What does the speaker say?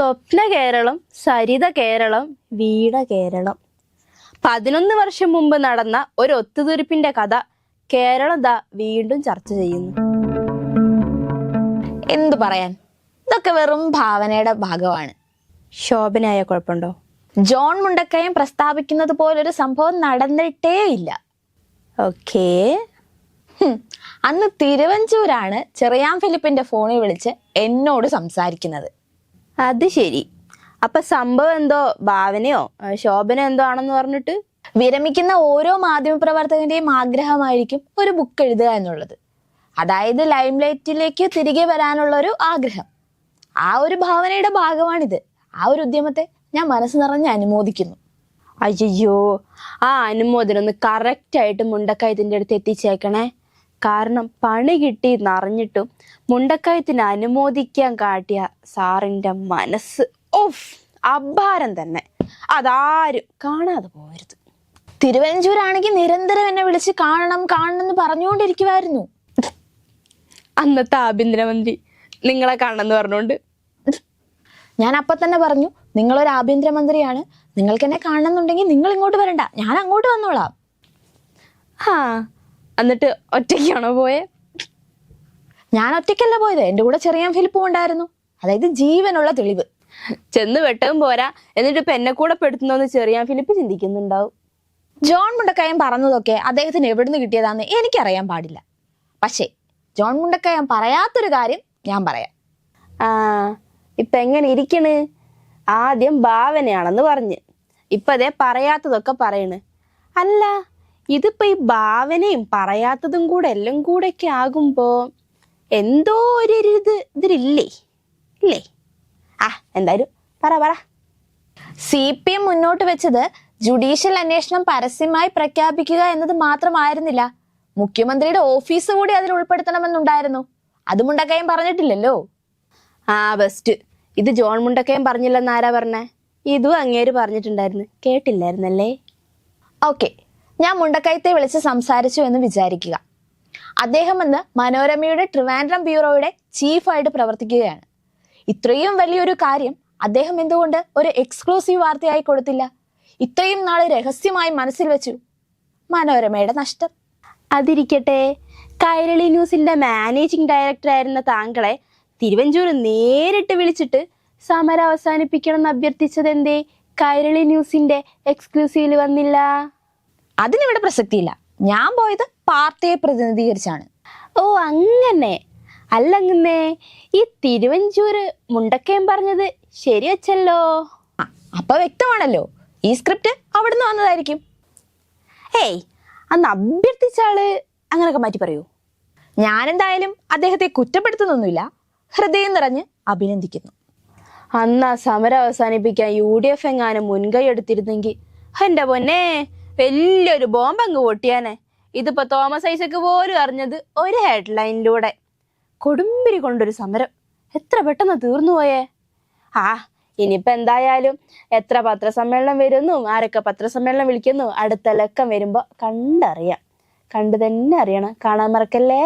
സ്വപ്ന കേരളം സരിത കേരളം വീട കേരളം. പതിനൊന്ന് വർഷം മുമ്പ് നടന്ന ഒരു ഒത്തുതീർപ്പിന്റെ കഥ കേരളം ദാ വീണ്ടും ചർച്ച ചെയ്യുന്നു. എന്തു പറയാൻ? ഇതൊക്കെ വെറും ഭാവനയുടെ ഭാഗമാണ്. ശോഭനയായ കുഴപ്പമുണ്ടോ? ജോൺ മുണ്ടക്കയം പ്രസ്താവിക്കുന്നത് പോലൊരു സംഭവം നടന്നിട്ടേ ഇല്ല. ഓക്കേ. അന്ന് തിരുവഞ്ചൂരാണ് ചെറിയാൻ ഫിലിപ്പിന്റെ ഫോണിൽ വിളിച്ച് എന്നോട് സംസാരിക്കുന്നത്. അത് ശരി. അപ്പൊ സംഭവം എന്തോ ഭാവനയോ ശോഭന എന്തോ ആണെന്ന് പറഞ്ഞിട്ട്? വിരമിക്കുന്ന ഓരോ മാധ്യമപ്രവർത്തകന്റെയും ആഗ്രഹമായിരിക്കും ഒരു ബുക്ക് എഴുതുക എന്നുള്ളത്. അതായത് ലൈംലൈറ്റിലേക്ക് തിരികെ വരാനുള്ള ഒരു ആഗ്രഹം. ആ ഒരു ഭാവനയുടെ ഭാഗമാണിത്. ആ ഒരു ഉദ്യമത്തെ ഞാൻ മനസ്സ് നിറഞ്ഞ് അനുമോദിക്കുന്നു. അയ്യോ ആ അനുമോദനം ഒന്ന് കറക്റ്റ് ആയിട്ട് മുണ്ടക്കയത്തിന്റെ അടുത്ത് എത്തിച്ചേക്കണേ. കാരണം പണി കിട്ടി നിറഞ്ഞിട്ടും മുണ്ടക്കയത്തിന് അനുമോദിക്കാൻ കാട്ടിയ സാറിന്റെ മനസ്സ്. ഓഫ് അഭാരം തന്നെ. അതാരും കാണാതെ പോകരുത് തിരുവഞ്ചൂരാണെങ്കിൽ നിരന്തരം എന്നെ വിളിച്ച് കാണണം കാണണം എന്ന് പറഞ്ഞുകൊണ്ടിരിക്കുമായിരുന്നു അന്നത്തെ ആഭ്യന്തരമന്ത്രി നിങ്ങളെ കാണണമെന്ന് പറഞ്ഞുകൊണ്ട്. ഞാൻ അപ്പൊ തന്നെ പറഞ്ഞു നിങ്ങളൊരു ആഭ്യന്തരമന്ത്രിയാണ്. നിങ്ങൾക്ക് എന്നെ കാണണമെന്നുണ്ടെങ്കിൽ നിങ്ങൾ ഇങ്ങോട്ട് വരണ്ട. ഞാൻ അങ്ങോട്ട് വന്നോളാം. ആ എന്നിട്ട് ഒറ്റയ്ക്കാണോ പോയെ? ഞാൻ ഒറ്റയ്ക്കല്ല പോയത്. എന്റെ കൂടെ ചെറിയ ഫിലിപ്പും ഉണ്ടായിരുന്നു. അതായത് ജീവനുള്ള തെളിവ്. ചെന്ന് വെട്ടവും പോരാ. എന്നിട്ട് ഇപ്പൊ എന്നെ കൂടെ പെടുത്തുന്നോന്ന് ചെറിയ ഫിലിപ്പ് ചിന്തിക്കുന്നുണ്ടാവും. ജോൺ മുണ്ടക്കയം പറഞ്ഞതൊക്കെ അദ്ദേഹത്തിന് എവിടുന്ന് കിട്ടിയതാന്ന് എനിക്കറിയാൻ പാടില്ല. പക്ഷേ ജോൺ മുണ്ടക്കയം പറയാത്തൊരു കാര്യം ഞാൻ പറയാം. ആ ഇപ്പൊ എങ്ങനെ ഇരിക്കണ്? ആദ്യം ഭാവനയാണെന്ന് പറഞ്ഞ്. ഇപ്പൊ അതേ പറയാത്തതൊക്കെ പറയണ്. അല്ല ഇതിപ്പോ ഈ ഭാവനയും പറയാത്തതും കൂടെ എല്ലാം കൂടെ ഒക്കെ ആകുമ്പോ എന്തോ ഒരു ഒരു ഇത് ഇതിലില്ലേ? ഇല്ലേ? ആ എന്തായാലും പറ പറ. സി പി എം മുന്നോട്ട് വെച്ചത് ജുഡീഷ്യൽ അന്വേഷണം പരസ്യമായി പ്രഖ്യാപിക്കുക എന്നത് മാത്രമായിരുന്നില്ല. മുഖ്യമന്ത്രിയുടെ ഓഫീസ് കൂടി അതിൽ ഉൾപ്പെടുത്തണമെന്നുണ്ടായിരുന്നു. അത് മുണ്ടക്കയം പറഞ്ഞിട്ടില്ലല്ലോ. ആ ബെസ്റ്റ്. ഇത് ജോൺ മുണ്ടക്കയം പറഞ്ഞില്ലെന്ന് ആരാ പറഞ്ഞേ? ഇതും അങ്ങേര് പറഞ്ഞിട്ടുണ്ടായിരുന്നു. കേട്ടില്ലായിരുന്നല്ലേ? ഓക്കെ. ഞാൻ മുണ്ടക്കയത്തെ വിളിച്ച് സംസാരിച്ചു എന്ന് വിചാരിക്കുക. അദ്ദേഹം ഇന്ന് മനോരമയുടെ ട്രിവാൻഡ്രം ബ്യൂറോയുടെ ചീഫായിട്ട് പ്രവർത്തിക്കുകയാണ്. ഇത്രയും വലിയൊരു കാര്യം അദ്ദേഹം എന്തുകൊണ്ട് ഒരു എക്സ്ക്ലൂസീവ് വാർത്തയായി കൊടുത്തില്ല? ഇത്രയും നാൾ രഹസ്യമായി മനസ്സിൽ വെച്ചു. മനോരമയുടെ നഷ്ടം. അതിരിക്കട്ടെ. കൈരളി ന്യൂസിന്റെ മാനേജിംഗ് ഡയറക്ടർ ആയിരുന്ന താങ്കളെ തിരുവഞ്ചൂർ നേരിട്ട് വിളിച്ചിട്ട് സമരം അവസാനിപ്പിക്കണം എന്ന് അഭ്യർത്ഥിച്ചത് എന്തേ കൈരളി ന്യൂസിന്റെ എക്സ്ക്ലൂസീവിൽ വന്നില്ല. അതിനിവിടെ പ്രസക്തിയില്ല. ഞാൻ പോയത് പാർട്ടിയെ പ്രതിനിധീകരിച്ചാണ്. ഓ അങ്ങനെ. അല്ലങ്ങന്നേ ഈ തിരുവഞ്ചൂര് മുണ്ടക്കയം പറഞ്ഞത് ശരി വച്ചല്ലോ ആ, അപ്പൊ വ്യക്തമാണല്ലോ. ഈ സ്ക്രിപ്റ്റ് അവിടുന്ന് വന്നതായിരിക്കും. ഏയ് അന്ന് അഭ്യർത്ഥിച്ച ആൾ അങ്ങനൊക്കെ മാറ്റി പറയൂ. ഞാനെന്തായാലും അദ്ദേഹത്തെ കുറ്റപ്പെടുത്തുന്നൊന്നുമില്ല. ഹൃദയം നിറഞ്ഞ് അഭിനന്ദിക്കുന്നു. അന്ന് ആ സമരം അവസാനിപ്പിക്കാൻ യു ഡി എഫ് എങ്ങാനും മുൻകൈ എടുത്തിരുന്നെങ്കിൽ എന്റെ പൊന്നെ വലിയൊരു ബോംബങ്ങ് പൊട്ടിയാനെ. ഇതിപ്പോ തോമസ് ഐസക്ക് പോലും അറിഞ്ഞത് ഒരു ഹെഡ്ലൈനിലൂടെ. കൊടുമ്പിരി കൊണ്ടൊരു സമരം. എത്ര പെട്ടെന്ന് തീർന്നു പോയേ? ആ ഇനിയിപ്പോ എന്തായാലും എത്ര പത്രസമ്മേളനം വരുന്നു ആരൊക്കെ പത്രസമ്മേളനം വിളിക്കുന്നു അടുത്ത ലക്കം വരുമ്പോ കണ്ടറിയാം. കണ്ടു തന്നെ അറിയണം. കാണാൻ മറക്കല്ലേ?